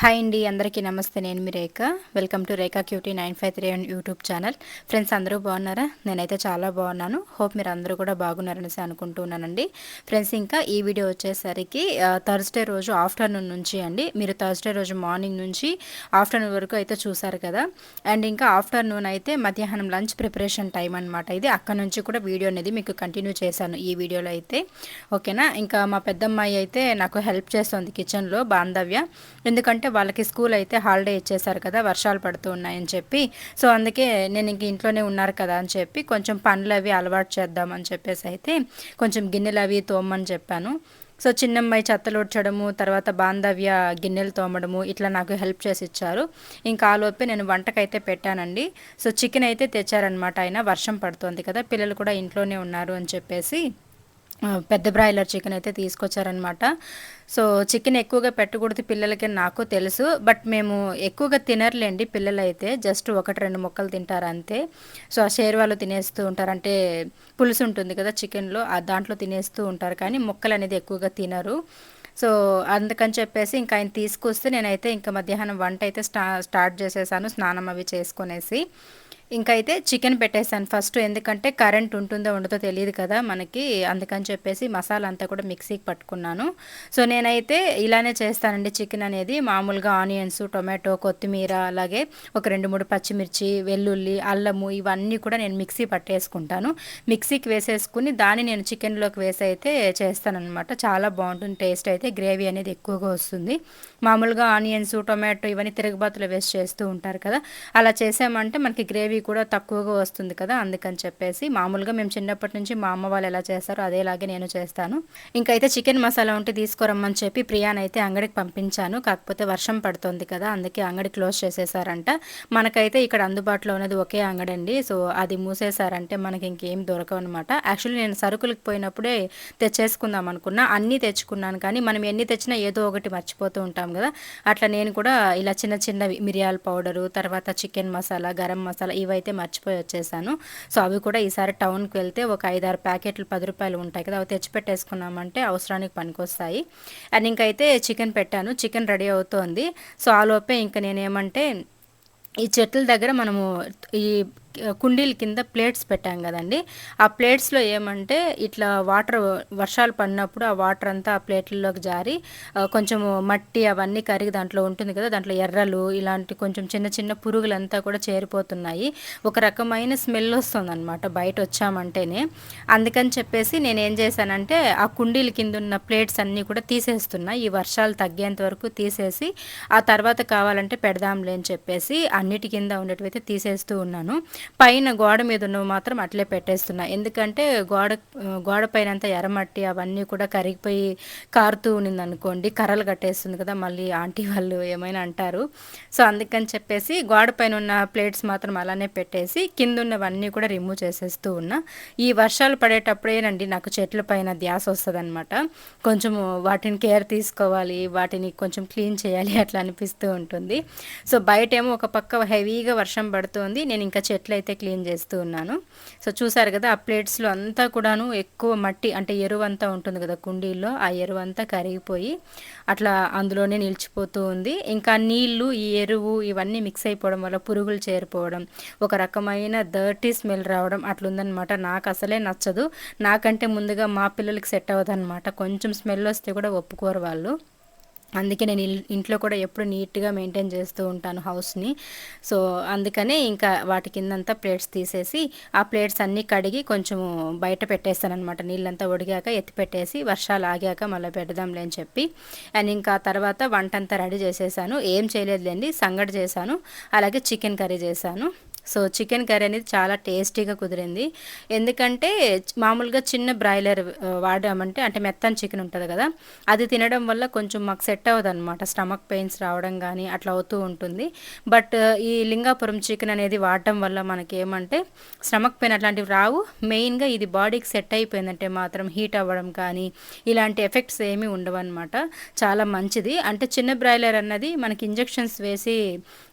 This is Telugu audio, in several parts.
హాయ్ అండి అందరికీ నమస్తే. నేను మీ Rekha. Welcome to Rekha cutie nine five three and YouTube channel friends అందరూ బాగున్నారా? నేనైతే చాలా బాగున్నాను. హోప్ మీరు అందరూ కూడా బాగున్నారనేసి అనుకుంటున్నానండి. ఫ్రెండ్స్ ఇంకా ఈ వీడియో వచ్చేసరికి థర్స్డే రోజు ఆఫ్టర్నూన్ నుంచి అండి. మీరు థర్స్డే రోజు మార్నింగ్ నుంచి ఆఫ్టర్నూన్ వరకు అయితే చూసారు కదా. అండ్ ఇంకా ఆఫ్టర్నూన్ అయితే మధ్యాహ్నం లంచ్ ప్రిపరేషన్ టైం అనమాట ఇది అక్కడ నుంచి కూడా వీడియో అనేది మీకు కంటిన్యూ చేశాను ఈ వీడియోలో అయితే. ఓకేనా ఇంకా మా పెద్దమ్మాయి అయితే నాకు హెల్ప్ చేస్తుంది కిచెన్లో బాంధవ్య. ఎందుకంటే ఎందుకంటే వాళ్ళకి స్కూల్ అయితే హాలిడే ఇచ్చేసారు కదా వర్షాలు పడుతూ ఉన్నాయని చెప్పి. సో అందుకే నేను ఇంక ఇంట్లోనే ఉన్నారు కదా అని చెప్పి కొంచెం పనులు అవి అలవాటు చేద్దామని చెప్పేసి అయితే కొంచెం గిన్నెలు అవి తోమని చెప్పాను. సో చిన్నమ్మాయి చెత్తలుడ్చడము తర్వాత బాంధవ్య గిన్నెలు తోమడము ఇట్లా నాకు హెల్ప్ చేసి ఇచ్చారు. ఇంకా ఆ లోపే నేను వంటకైతే పెట్టానండి. సో చికెన్ అయితే తెచ్చారనమాట ఆయన వర్షం పడుతోంది కదా పిల్లలు కూడా ఇంట్లోనే ఉన్నారు అని చెప్పేసి. పెద్ద బ్రాయిలర్ చికెన్ అయితే తీసుకొచ్చారనమాట సో చికెన్ ఎక్కువగా పెట్టకూడదు పిల్లలకి నాకు తెలుసు బట్ మేము ఎక్కువగా తినర్లేండి పిల్లలు అయితే జస్ట్ ఒకటి రెండు ముక్కలు తింటారు అంతే. సో ఆ షేర్వాలు తినేస్తూ ఉంటారు అంటే పులుసు ఉంటుంది కదా చికెన్లో ఆ దాంట్లో తినేస్తూ ఉంటారు కానీ ముక్కలు అనేది ఎక్కువగా తినరు. సో అందుకని చెప్పేసి ఇంకా ఆయన తీసుకొస్తే నేనైతే ఇంకా మధ్యాహ్నం వంట అయితే స్టా స్టార్ట్ చేసేసాను స్నానం అవి చేసుకునేసి. ఇంకైతే చికెన్ పెట్టేశాను ఫస్ట్ ఎందుకంటే కరెంట్ ఉంటుందో ఉండదో తెలియదు కదా మనకి. అందుకని చెప్పేసి మసాలా అంతా కూడా మిక్సీకి పట్టుకున్నాను. సో నేనైతే ఇలానే చేస్తానండి చికెన్ అనేది. మామూలుగా ఆనియన్స్ టొమాటో కొత్తిమీర అలాగే ఒక రెండు మూడు పచ్చిమిర్చి వెల్లుల్లి అల్లము ఇవన్నీ కూడా నేను మిక్సీ పట్టేసుకుంటాను. మిక్సీకి వేసేసుకుని దాన్ని నేను చికెన్లోకి వేసి అయితే చేస్తానమాట చాలా బాగుంటుంది టేస్ట్ అయితే. గ్రేవీ అనేది ఎక్కువగా వస్తుంది. మామూలుగా ఆనియన్స్ టొమాటో ఇవన్నీ తిరుగుబాతులు వేస్ట్ చేస్తూ ఉంటారు కదా. అలా చేసామంటే మనకి గ్రేవీ కూడా తక్కువగా వస్తుంది కదా అందుకని చెప్పేసి మామూలుగా మేము చిన్నప్పటి నుంచి మా అమ్మ వాళ్ళు ఎలా చేస్తారో అదేలాగే నేను చేస్తాను. ఇంకైతే చికెన్ మసాలా ఉంటే తీసుకురమ్మని చెప్పి ప్రియానైతే అంగడికి పంపించాను. కాకపోతే వర్షం పడుతుంది కదా అందుకే అంగడి క్లోజ్ చేసేసారంట. మనకైతే ఇక్కడ అందుబాటులో ఉన్నది ఒకే అంగడి అండి సో అది మూసేశారంటే మనకి ఇంకేం దొరకవు అనమాట యాక్చువల్లీ నేను సరుకులకు పోయినప్పుడే తెచ్చేసుకుందాం అనుకున్నా. అన్నీ తెచ్చుకున్నాను కానీ మనం ఎన్ని తెచ్చినా ఏదో ఒకటి మర్చిపోతూ ఉంటాం కదా. అట్లా నేను కూడా ఇలా చిన్న చిన్నవి మిరియాల పౌడరు తర్వాత చికెన్ మసాలా గరం మసాలా ఇవైతే మర్చిపోయి వచ్చేసాను. సో అవి కూడా ఈసారి టౌన్కి వెళ్తే ఒక ఐదారు ప్యాకెట్లు పది రూపాయలు ఉంటాయి కదా. అవి తెచ్చిపెట్టేసుకున్నామంటే అవసరానికి పనికొస్తాయి. అండ్ ఇంకైతే చికెన్ పెట్టాను. చికెన్ రెడీ అవుతోంది. సో ఆలోపే ఇంకా నేనేమంటే ఈ చెట్ల దగ్గర మనము ఈ కుండీల కింద ప్లేట్స్ పెట్టాం కదండి. ఆ ప్లేట్స్లో ఏమంటే ఇట్లా వాటర్ వర్షాలు పడినప్పుడు ఆ వాటర్ అంతా ఆ ప్లేట్లలోకి జారి కొంచెము మట్టి అవన్నీ కరిగి దాంట్లో ఉంటుంది కదా దాంట్లో ఎర్రలు ఇలాంటి కొంచెం చిన్న చిన్న పురుగులంతా కూడా చేరిపోతున్నాయి. ఒక రకమైన స్మెల్ వస్తుంది అనమాట బయట వచ్చామంటేనే. అందుకని చెప్పేసి నేను ఏం చేశానంటే ఆ కుండీల కింద ఉన్న ప్లేట్స్ అన్నీ కూడా తీసేస్తున్నా. ఈ వర్షాలు తగ్గేంత వరకు తీసేసి ఆ తర్వాత కావాలంటే పెడదాంలే అని చెప్పేసి అన్నిటి కింద ఉండేటివైతే తీసేస్తూ ఉన్నాను. పైన గోడ మీద ఉన్నవి మాత్రం అట్లే పెట్టేస్తున్నా. ఎందుకంటే గోడ గోడ పైన అంతా ఎర్రమట్టి అవన్నీ కూడా కరిగిపోయి కారుతూ ఉన్నింది అనుకోండి కర్రలు కట్టేస్తుంది కదా మళ్ళీ ఆంటీ వాళ్ళు ఏమైనా అంటారు. సో అందుకని చెప్పేసి గోడ పైన ఉన్న ప్లేట్స్ మాత్రం అలానే పెట్టేసి కింద ఉన్నవన్నీ కూడా రిమూవ్ చేసేస్తూ ఉన్నా. ఈ వర్షాలు పడేటప్పుడేనండి నాకు చెట్ల పైన ధ్యాస వస్తుంది అనమాట కొంచెం వాటిని కేర్ తీసుకోవాలి వాటిని కొంచెం క్లీన్ చేయాలి అట్లా అనిపిస్తూ ఉంటుంది. సో బయట ఏమో ఒక పక్క హెవీగా వర్షం పడుతుంది నేను ఇంకా చెట్లు ప్లేట్లు అయితే క్లీన్ చేస్తూ ఉన్నాను. సో చూసారు కదా ఆ ప్లేట్స్లో అంతా కూడాను ఎక్కువ మట్టి అంటే ఎరువు అంతా ఉంటుంది కదా కుండీల్లో ఆ ఎరువు అంతా కరిగిపోయి అట్లా అందులోనే నిలిచిపోతూ ఉంది. ఇంకా నీళ్ళు ఈ ఎరువు ఇవన్నీ మిక్స్ అయిపోవడం వల్ల పురుగులు చేరిపోవడం ఒక రకమైన డర్టీ స్మెల్ రావడం అట్లుందనమాట నాకు అసలే నచ్చదు. నాకంటే ముందుగా మా పిల్లలకి సెట్ అవ్వదన్నమాట. కొంచెం స్మెల్ వస్తే కూడా ఒప్పుకోరు వాళ్ళు. అందుకే నేను ఇంట్లో కూడా ఎప్పుడు నీట్గా మెయింటైన్ చేస్తూ ఉంటాను హౌస్ని. సో అందుకనే ఇంకా వాటి కిందంతా ప్లేట్స్ తీసేసి ఆ ప్లేట్స్ అన్నీ కడిగి కొంచెము బయట పెట్టేస్తాను అనమాట నీళ్ళంతా ఒడిగాక ఎత్తి పెట్టేసి వర్షాలు ఆగాక మళ్ళీ పెడదాంలే అని చెప్పి. అండ్ ఇంకా తర్వాత వంట అంతా రెడీ చేసేసాను. ఏం చేయలేదులేండి సంగడి చేశాను. అలాగే చికెన్ కర్రీ చేశాను. సో చికెన్ కర్రీ అనేది చాలా టేస్టీగా కుదిరింది. ఎందుకంటే మామూలుగా చిన్న బ్రాయిలర్ వాడామంటే అంటే మెత్తని చికెన్ ఉంటుంది కదా అది తినడం వల్ల కొంచెం మాకు సెట్ అవ్వదు అనమాట స్టమక్ పెయిన్స్ రావడం కానీ అట్లా అవుతూ ఉంటుంది. బట్ ఈ లింగాపురం చికెన్ అనేది వాడటం వల్ల మనకి ఏమంటే స్టమక్ పెయిన్ అట్లాంటివి రావు. మెయిన్గా ఇది బాడీకి సెట్ అయిపోయిందంటే మాత్రం హీట్ అవ్వడం కానీ ఇలాంటి ఎఫెక్ట్స్ ఏమీ ఉండవు అనమాట చాలా మంచిది. అంటే చిన్న బ్రాయిలర్ అన్నది మనకి ఇంజెక్షన్స్ వేసి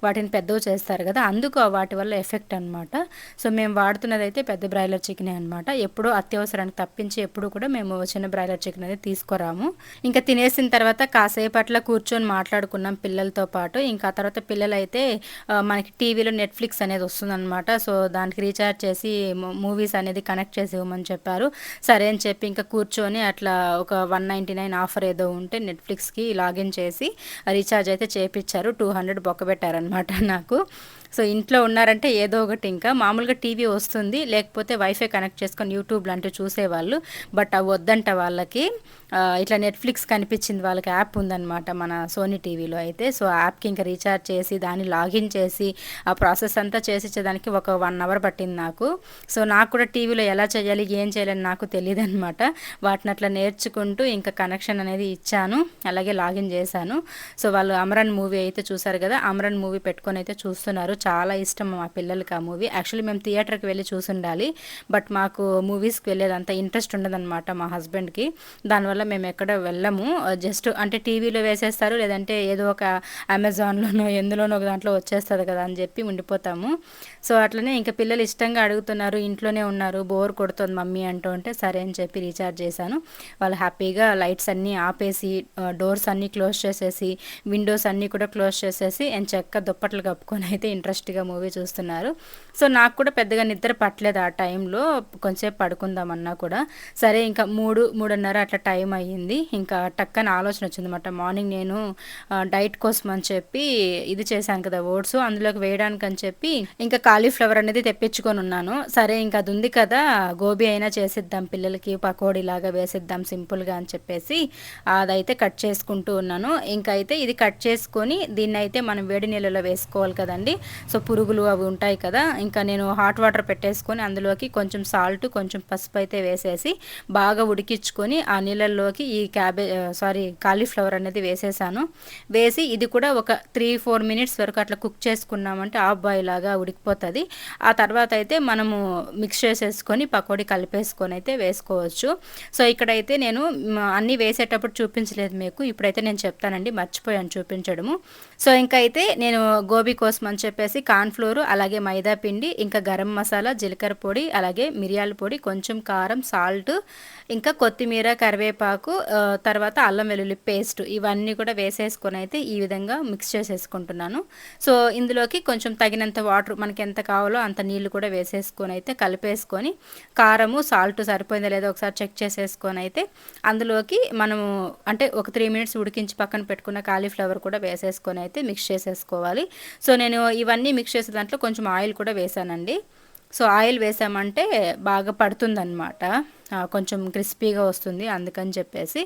వాటిని పెద్దవి చేస్తారు కదా అందుకు వాటి వల్ల ఎఫెక్ట్ అనమాట సో మేము వాడుతున్నది అయితే పెద్ద బ్రాయిలర్ చికెనే అనమాట ఎప్పుడూ అత్యవసరానికి తప్పించి ఎప్పుడు కూడా మేము చిన్న బ్రాయిలర్ చికెన్ అనేది తీసుకురాము. ఇంకా తినేసిన తర్వాత కాసేపు అట్లా కూర్చొని మాట్లాడుకున్నాం పిల్లలతో పాటు. ఇంకా తర్వాత పిల్లలు అయితే మనకి టీవీలో నెట్ఫ్లిక్స్ అనేది వస్తుందన్నమాట. సో దానికి రీఛార్జ్ చేసి మూవీస్ అనేది కనెక్ట్ చేసి ఇవ్వమని చెప్పారు. సరే అని చెప్పి ఇంకా కూర్చొని అట్లా ఒక వన్ నైంటీ నైన్ ఆఫర్ ఏదో ఉంటే నెట్ఫ్లిక్స్కి లాగిన్ చేసి రీఛార్జ్ అయితే చేపించారు టూ హండ్రెడ్ బొక్క పెట్టారనమాట నాకు. సో ఇంట్లో ఉన్నారంటే ఏదో ఒకటి ఇంకా. మామూలుగా టీవీ వస్తుంది లేకపోతే వైఫై కనెక్ట్ చేసుకొని యూట్యూబ్ లాంటివి చూసేవాళ్ళు బట్ అవి వద్దంట వాళ్ళకి. ఇట్లా నెట్ఫ్లిక్స్ కనిపించింది వాళ్ళకి యాప్ ఉందన్నమాట మన సోనీ టీవీలో అయితే. సో యాప్కి ఇంకా రీఛార్జ్ చేసి దాన్ని లాగిన్ చేసి ఆ ప్రాసెస్ అంతా చేసిచ్చేదానికి ఒక వన్ అవర్ పట్టింది నాకు. సో నాకు కూడా టీవీలో ఎలా చేయాలి ఏం చేయాలని నాకు తెలియదు అనమాట వాటిని అట్లా నేర్చుకుంటూ ఇంకా కనెక్షన్ అనేది ఇచ్చాను అలాగే లాగిన్ చేశాను. సో వాళ్ళు అమరన్ మూవీ అయితే చూసారు కదా అమరన్ మూవీ పెట్టుకొని అయితే చూస్తున్నారు. చాలా ఇష్టం మా పిల్లలకి ఆ మూవీ యాక్చువల్లీ మేము థియేటర్కి వెళ్ళి చూసి ఉండాలి బట్ మాకు మూవీస్కి వెళ్ళేదంత ఇంట్రెస్ట్ ఉండదన్నమాట మా హస్బెండ్కి దానివల్ల మేము ఎక్కడ వెళ్ళము. జస్ట్ అంటే టీవీలో వేసేస్తారు లేదంటే ఏదో ఒక అమెజాన్లోనో ఎందులోనో ఒక దాంట్లో వచ్చేస్తుంది కదా అని చెప్పి ఉండిపోతాము. సో అట్లనే ఇంకా పిల్లలు ఇష్టంగా అడుగుతున్నారు ఇంట్లోనే ఉన్నారు బోర్ కొడుతుంది మమ్మీ అంటూ ఉంటే సరే అని చెప్పి రీఛార్జ్ చేశాను. వాళ్ళు హ్యాపీగా లైట్స్ అన్నీ ఆపేసి డోర్స్ అన్నీ క్లోజ్ చేసేసి విండోస్ అన్నీ కూడా క్లోజ్ చేసేసి అండ్ చెక్క దుప్పట్లు కప్పుకొని అయితే ఇంట్రెస్ట్గా మూవీ చూస్తున్నారు. సో నాకు కూడా పెద్దగా నిద్ర పట్టలేదు ఆ టైంలో కొంచెంసేపు పడుకుందామన్నా కూడా. సరే ఇంకా మూడు మూడున్నర అట్లా టైం అయింది. ఇంకా టక్కని ఆలోచన వచ్చిందన్నమాట. మార్నింగ్ నేను డైట్ కోసం అని చెప్పి ఇది చేశాను కదా ఓట్స్ అందులోకి వేయడానికి అని చెప్పి ఇంకా కాలీఫ్లవర్ అనేది తెప్పించుకొని ఉన్నాను. సరే ఇంకా అది ఉంది కదా గోబీ అయినా చేసిద్దాం పిల్లలకి పకోడీ లాగా వేసిద్దాం సింపుల్గా అని చెప్పేసి అదైతే కట్ చేసుకుంటూ ఉన్నాను. ఇంకా అయితే ఇది కట్ చేసుకొని దీన్ని అయితే మనం వేడి నీళ్ళలో వేసుకోవాలి కదండి. సో పురుగులు అవి ఉంటాయి కదా ఇంకా నేను హాట్ వాటర్ పెట్టేసుకొని అందులోకి కొంచెం సాల్ట్ కొంచెం పసుపు అయితే వేసేసి బాగా ఉడికించుకొని ఆ నీళ్ళల్లోకి ఈ క్యాబే సారీ కాలీఫ్లవర్ అనేది వేసేసాను. వేసి ఇది కూడా ఒక త్రీ ఫోర్ మినిట్స్ వరకు అట్లా కుక్ చేసుకున్నామంటే ఆఫ్ బాయ్ లాగా ఉడికిపోతుంది. ఆ తర్వాత అయితే మనము మిక్స్ చేసేసుకొని పకోడీ కలిపేసుకొని అయితే వేసుకోవచ్చు. సో ఇక్కడైతే నేను అన్నీ వేసేటప్పుడు చూపించలేదు మీకు. ఇప్పుడైతే నేను చెప్తానండి మర్చిపోయాను చూపించడము. సో ఇంకా అయితే నేను గోబీ కోసం అని చెప్పేసి కార్న్ఫ్లోర్ అలాగే మైదా పిండి ఇంకా గరం మసాలా జీలకర్ర పొడి అలాగే మిరియాల పొడి కొంచెం కారం సాల్ట్ ఇంకా కొత్తిమీర కరివేపాకు తర్వాత అల్లం వెల్లుల్లి పేస్ట్ ఇవన్నీ కూడా వేసేసుకొని అయితే ఈ విధంగా మిక్స్ చేసేసుకుంటున్నాను. సో ఇందులోకి కొంచెం తగినంత వాటర్ మనకి ఎంత కావాలో అంత నీళ్ళు కూడా వేసేసుకొని అయితే కలిపేసుకొని కారము సాల్ట్ సరిపోయిందో లేదో ఒకసారి చెక్ చేసేసుకొని అయితే అందులోకి మనము అంటే ఒక త్రీ మినిట్స్ ఉడికించి పక్కన పెట్టుకున్న కాలీఫ్లవర్ కూడా వేసేసుకొని అయితే మిక్స్ చేసేసుకోవాలి. సో నేను ఇవన్నీ మిక్స్ చేసే దాంట్లో కొంచెం ఆయిల్ కూడా వేసానండి. సో ఆయిల్ వేసామంటే బాగా పడుతుందన్నమాట. కొంచెం క్రిస్పీగా వస్తుంది అందుకని చెప్పేసి.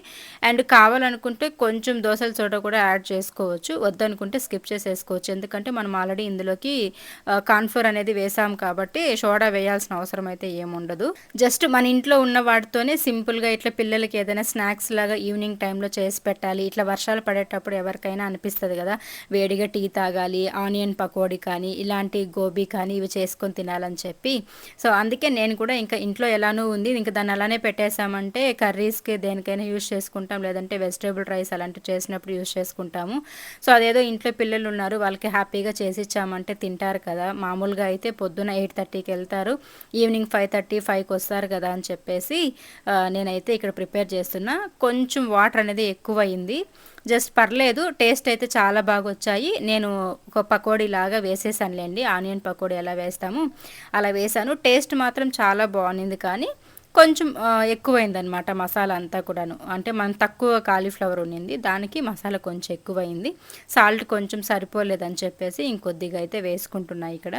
అండ్ కావాలనుకుంటే కొంచెం దోశల చోట కూడా యాడ్ చేసుకోవచ్చు. వద్దనుకుంటే స్కిప్ చేసేసుకోవచ్చు. ఎందుకంటే మనం ఆల్రెడీ ఇందులోకి కాన్ఫ్లోర్ అనేది వేసాం కాబట్టి సోడా వేయాల్సిన అవసరం అయితే ఏముండదు. జస్ట్ మన ఇంట్లో ఉన్న వాటితోనే సింపుల్గా ఇట్లా పిల్లలకి ఏదైనా స్నాక్స్ లాగా ఈవినింగ్ టైంలో చేసి పెట్టాలి. ఇట్లా వర్షాలు పడేటప్పుడు ఎవరికైనా అనిపిస్తుంది కదా. వేడిగా టీ తాగాలి ఆనియన్ పకోడీ కానీ ఇలాంటి గోబీ కానీ ఇవి చేసుకొని తినాలని చెప్పి. సో అందుకే నేను కూడా ఇంకా ఇంట్లో ఎలానూ ఉంది. ఇంకా దాన్ని అలానే పెట్టేసామంటే కర్రీస్కి దేనికైనా యూజ్ చేసుకుంటాం లేదంటే వెజిటేబుల్ రైస్ అలాంటివి చేసినప్పుడు యూజ్ చేసుకుంటాము. సో అదేదో ఇంట్లో పిల్లలు ఉన్నారు వాళ్ళకి హ్యాపీగా చేసి ఇచ్చామంటే తింటారు కదా. మామూలుగా అయితే పొద్దున ఎయిట్ థర్టీకి వెళ్తారు ఈవినింగ్ ఫైవ్ థర్టీ ఫైవ్కి వస్తారు కదా అని చెప్పేసి నేనైతే ఇక్కడ ప్రిపేర్ చేస్తున్నా. కొంచెం వాటర్ అనేది ఎక్కువైంది. జస్ట్ పర్లేదు టేస్ట్ అయితే చాలా బాగా వచ్చాయి. నేను ఒక పకోడీ లాగా వేసేసానులేండి ఆనియన్ పకోడీ ఎలా వేస్తాము. అలా వేసాను. టేస్ట్ మాత్రం చాలా బాగుంది కానీ కొంచెం ఎక్కువైందనమాట మసాలా అంతా కూడాను. అంటే మనం తక్కువ కాలీఫ్లవర్ ఉన్నింది దానికి మసాలా కొంచెం ఎక్కువైంది. సాల్ట్ కొంచెం సరిపోలేదని చెప్పేసి ఇంకొద్దిగా అయితే వేసుకుంటున్నాయి ఇక్కడ.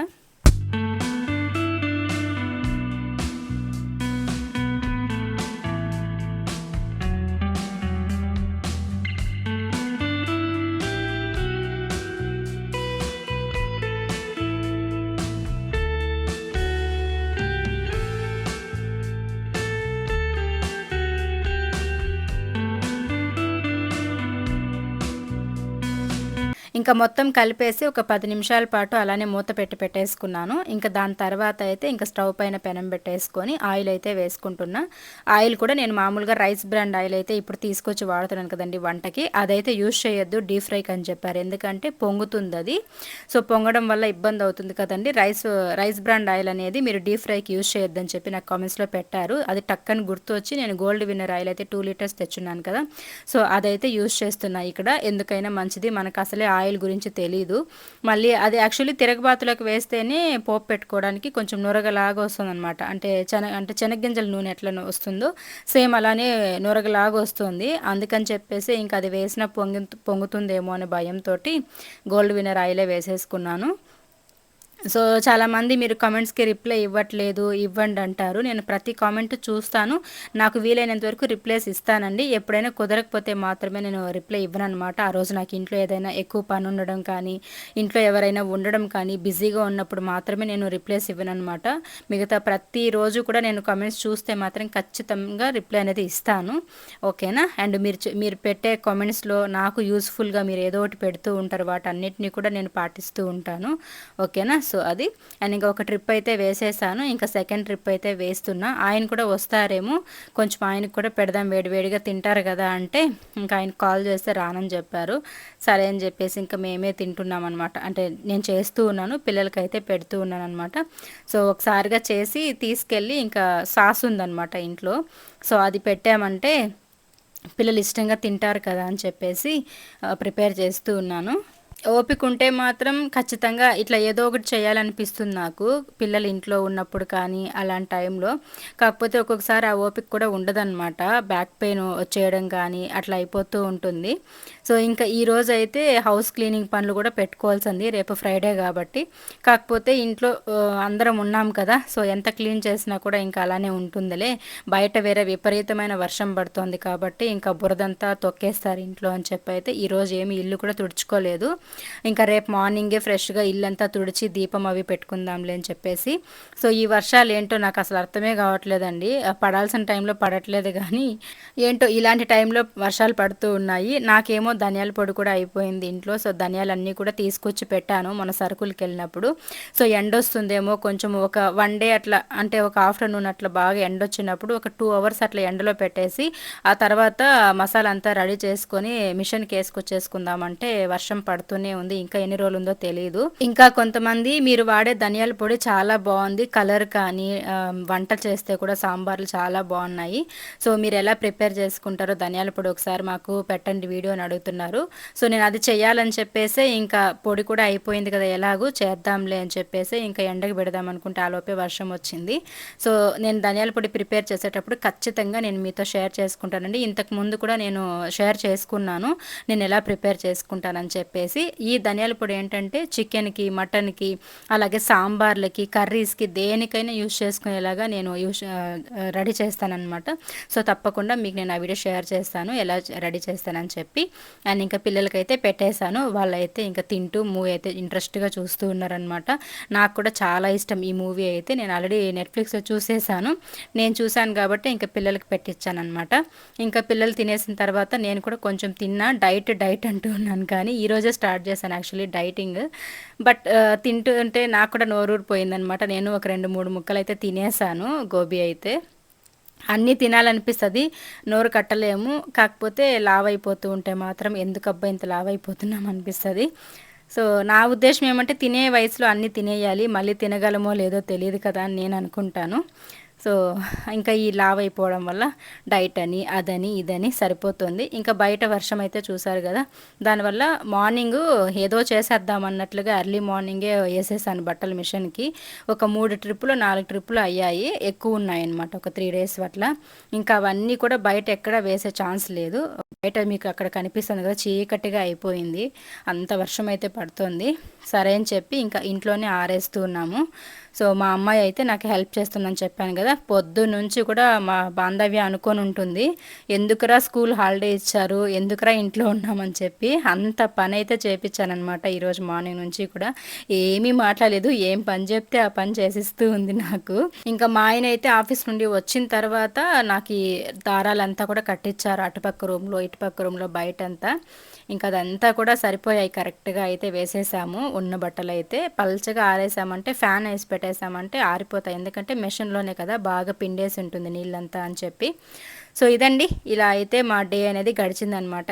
ఇంకా మొత్తం కలిపేసి ఒక పది నిమిషాల పాటు అలానే మూత పెట్టి పెట్టేసుకున్నాను. ఇంకా దాని తర్వాత అయితే ఇంకా స్టవ్ పైన పెనం పెట్టేసుకొని ఆయిల్ అయితే వేసుకుంటున్నా. ఆయిల్ కూడా నేను మామూలుగా రైస్ బ్రాండ్ ఆయిల్ అయితే ఇప్పుడు తీసుకొచ్చి వాడుతున్నాను కదండి వంటకి. అదైతే యూజ్ చేయొద్దు డీప్ ఫ్రైకి అని చెప్పారు. ఎందుకంటే పొంగుతుంది అది. సో పొంగడం వల్ల ఇబ్బంది అవుతుంది కదండి. రైస్ రైస్ బ్రాండ్ ఆయిల్ అనేది మీరు డీప్ ఫ్రైకి యూజ్ చేయొద్దని చెప్పి నాకు కామెంట్స్లో పెట్టారు. అది టక్కని గుర్తు వచ్చి నేను గోల్డ్ విన్నర్ ఆయిల్ అయితే టూ లీటర్స్ తెచ్చున్నాను కదా. సో అదైతే యూజ్ చేస్తున్నా ఇక్కడ. ఎందుకైనా మంచిది. మనకు అసలే ఆయిల్ గురించి తెలీదు. మళ్ళీ అది యాక్చువల్లీ తిరగబాతులకు వేస్తేనే పోపు పెట్టుకోవడానికి కొంచెం నొరగలాగా వస్తుంది అనమాట అంటే చెన అంటే చెనగ్గింజల నూనె ఎట్లా వస్తుందో సేమ్ అలానే నొరగలాగా వస్తుంది. అందుకని చెప్పేసి ఇంకా అది వేసిన పొంగి పొంగుతుందేమో అనే భయంతో గోల్డ్ వినర్ ఆయిలే వేసేసుకున్నాను. సో చాలామంది మీరు కామెంట్స్కి రిప్లై ఇవ్వట్లేదు ఇవ్వండి అంటారు. నేను ప్రతి కామెంట్ చూస్తాను. నాకు వీలైనంత వరకు రిప్లైస్ ఇస్తానండి. ఎప్పుడైనా కుదరకపోతే మాత్రమే నేను రిప్లై ఇవ్వను అనమాట ఆ రోజు నాకు ఇంట్లో ఏదైనా ఎక్కువ పని ఉండడం కానీ ఇంట్లో ఎవరైనా ఉండడం కానీ బిజీగా ఉన్నప్పుడు మాత్రమే నేను రిప్లైస్ ఇవ్వను అనమాట మిగతా ప్రతిరోజు కూడా నేను కామెంట్స్ చూస్తే మాత్రం ఖచ్చితంగా రిప్లై అనేది ఇస్తాను. ఓకేనా? అండ్ మీరు మీరు పెట్టే కామెంట్స్లో నాకు యూస్ఫుల్గా మీరు ఏదో ఒకటి పెడుతూ ఉంటారు. వాటన్నిటిని కూడా నేను పాటిస్తూ ఉంటాను. ఓకేనా? సో అది. అండ్ ఇంకా ఒక ట్రిప్ అయితే వేసేసాను. ఇంకా సెకండ్ ట్రిప్ అయితే వేస్తున్నా. ఆయన కూడా వస్తారేమో. కొంచెం ఆయనకు కూడా పెడదాం వేడివేడిగా తింటారు కదా అంటే ఇంకా ఆయన కాల్ చేస్తే రానని చెప్పారు. సరే అని చెప్పేసి ఇంకా మేమే తింటున్నాం అనమాట అంటే నేను చేస్తూ ఉన్నాను పిల్లలకైతే పెడుతూ ఉన్నాను అనమాట సో ఒకసారిగా చేసి తీసుకెళ్ళి ఇంకా సాస్ ఉందనమాట ఇంట్లో. సో అది పెట్టామంటే పిల్లలు ఇష్టంగా తింటారు కదా అని చెప్పేసి ప్రిపేర్ చేస్తూ ఉన్నాను. ఓపిక ఉంటే మాత్రం ఖచ్చితంగా ఇట్లా ఏదో ఒకటి చేయాలనిపిస్తుంది నాకు పిల్లలు ఇంట్లో ఉన్నప్పుడు కానీ అలాంటి టైంలో. కాకపోతే ఒక్కొక్కసారి ఆ ఓపిక కూడా ఉండదన్నమాట. బ్యాక్ పెయిన్ వచ్చేయడం కానీ అట్లా అయిపోతూ ఉంటుంది. సో ఇంకా ఈ రోజు అయితే హౌస్ క్లీనింగ్ పనులు కూడా పెట్టుకోవాల్సింది రేపు ఫ్రైడే కాబట్టి. కాకపోతే ఇంట్లో అందరం ఉన్నాం కదా సో ఎంత క్లీన్ చేసినా కూడా ఇంకా అలానే ఉంటుందిలే. బయట వేరే విపరీతమైన వర్షం పడుతోంది కాబట్టి ఇంకా బురదంతా తొక్కేస్తారు ఇంట్లో అని చెప్పి అయితే ఈరోజు ఏమి ఇల్లు కూడా తుడుచుకోలేదు. ఇంకా రేపు మార్నింగే ఫ్రెష్గా ఇల్లంతా తుడిచి దీపం అవి పెట్టుకుందాంలే అని చెప్పేసి. సో ఈ వర్షాలు ఏంటో నాకు అసలు అర్థమే కావట్లేదండి. పడాల్సిన టైంలో పడట్లేదు కానీ ఏంటో ఇలాంటి టైంలో వర్షాలు పడుతూ ఉన్నాయి. నాకేమో ధనియాల పొడి కూడా అయిపోయింది ఇంట్లో. సో ధనియాలన్నీ కూడా తీసుకొచ్చి పెట్టాను మన సరుకులకి వెళ్ళినప్పుడు. సో ఎండ వస్తుందేమో కొంచెం ఒక వన్ డే అట్లా అంటే ఒక ఆఫ్టర్నూన్ అట్లా బాగా ఎండ వచ్చినప్పుడు ఒక టూ అవర్స్ అట్లా ఎండలో పెట్టేసి ఆ తర్వాత మసాలా అంతా రెడీ చేసుకొని మిషన్కి వేసుకొచ్చేసుకుందామంటే వర్షం పడుతూనే ఉంది. ఇంకా ఎన్ని రోజులు ఉందో తెలియదు ఇంకా కొంతమంది మీరు వాడే ధనియాల పొడి చాలా బాగుంది. కలర్ కానీ వంట చేస్తే కూడా సాంబార్లు చాలా బాగున్నాయి. సో మీరు ఎలా ప్రిపేర్ చేసుకుంటారో ధనియాల పొడి ఒకసారి మాకు పెట్టండి వీడియో అని అడుగుతున్నారు సో నేను అది చేయాలని చెప్పేసి ఇంకా పొడి కూడా అయిపోయింది కదా ఎలాగూ చేద్దాంలే అని చెప్పేసి ఇంకా ఎండకు పెడదాం అనుకుంటే ఆలోపే వర్షం వచ్చింది. సో నేను ధనియాల పొడి ప్రిపేర్ చేసేటప్పుడు ఖచ్చితంగా నేను మీతో షేర్ చేసుకుంటానండి. ఇంతకు ముందు కూడా నేను షేర్ చేసుకున్నాను. నేను ఎలా ప్రిపేర్ చేసుకుంటానని చెప్పేసి. ఈ ధనియాల పొడి ఏంటంటే చికెన్కి మటన్కి అలాగే సాంబార్లకి కర్రీస్కి దేనికైనా యూజ్ చేసుకునేలాగా నేను యూజ్ రెడీ చేస్తానన్నమాట. సో తప్పకుండా మీకు నేను ఆ వీడియో షేర్ చేస్తాను ఎలా రెడీ చేస్తానని చెప్పి. అండ్ ఇంకా పిల్లలకైతే పెట్టేశాను. వాళ్ళైతే ఇంకా తింటూ మూవీ అయితే ఇంట్రెస్ట్గా చూస్తూ ఉన్నారనమాట నాకు కూడా చాలా ఇష్టం ఈ మూవీ అయితే. నేను ఆల్రెడీ నెట్ఫ్లిక్స్లో చూసేసాను నేను చూశాను కాబట్టి ఇంకా పిల్లలకి పెట్టించాను అనమాట ఇంకా పిల్లలు తినేసిన తర్వాత నేను కూడా కొంచెం తిన్నా. డైట్ డైట్ అంటూ ఉన్నాను కానీ ఈరోజే స్టార్ట్ చేశాను యాక్చువల్లీ డైటింగ్. బట్ తింటూ ఉంటే నాకు కూడా నోరూరిపోయిందనమాట నేను ఒక రెండు మూడు ముక్కలు అయితే తినేసాను గోబీ అయితే. అన్నీ తినాలనిపిస్తుంది నోరు కట్టలేము. కాకపోతే లావ్ అయిపోతూ ఉంటే మాత్రం ఎందుకు అబ్బాయి ఇంత లావ్ అయిపోతున్నాం అనిపిస్తుంది. సో నా ఉద్దేశం ఏమంటే తినే వయసులో అన్నీ తినేయాలి మళ్ళీ తినగలమో లేదో తెలియదు కదా అని నేను అనుకుంటాను. సో ఇంకా ఈ లావ్ అయిపోవడం వల్ల డైట్ అని అదని ఇదని సరిపోతుంది. ఇంకా బయట వర్షం అయితే చూసారు కదా దానివల్ల మార్నింగ్ ఏదో చేసేద్దాం అన్నట్లుగా ఎర్లీ మార్నింగే వేసేసాను బట్టల మిషన్కి. ఒక మూడు ట్రిప్పులు నాలుగు ట్రిప్పులు అయ్యాయి. ఎక్కువ ఉన్నాయన్నమాట ఒక త్రీ డేస్ అట్లా. ఇంకా అవన్నీ కూడా బయట ఎక్కడ వేసే ఛాన్స్ లేదు. బయట మీకు అక్కడ కనిపిస్తుంది కదా చీకటిగా అయిపోయింది. అంత వర్షం అయితే పడుతుంది. సరే అని చెప్పి ఇంకా ఇంట్లోనే ఆరేస్తూ ఉన్నాము. సో మా అమ్మాయి అయితే నాకు హెల్ప్ చేస్తుందని చెప్పాను కదా. పొద్దు నుంచి కూడా మా బాంధవ్య అనుకొని ఉంటుంది. ఎందుకురా స్కూల్ హాలిడే ఇచ్చారు? ఎందుకురా ఇంట్లో ఉన్నామని చెప్పి అంత పని అయితే చేపించానమాట ఈరోజు మార్నింగ్ నుంచి కూడా. ఏమీ మాట్లాడలేదు. ఏం పని చెప్తే ఆ పని చేసిస్తూ ఉంది నాకు. ఇంకా మా ఆయన అయితే ఆఫీస్ నుండి వచ్చిన తర్వాత నాకు ఈ దారాలంతా కూడా కట్టించారు. అటుపక్క రూమ్లో ఇటుపక్క రూమ్లో బయట అంతా ఇంకా అదంతా కూడా సరిపోయాయి కరెక్ట్గా అయితే వేసేసాము. ఉన్న బట్టలు అయితే పల్చగా ఆరేసామంటే ఫ్యాన్ వేసి పెట్టేసామంటే ఆరిపోతాయి. ఎందుకంటే మెషిన్లోనే కదా బాగా పిండేసి ఉంటుంది నీళ్ళంతా అని చెప్పి. సో ఇదండి ఇలా అయితే మా డే అనేది గడిచిందనమాట.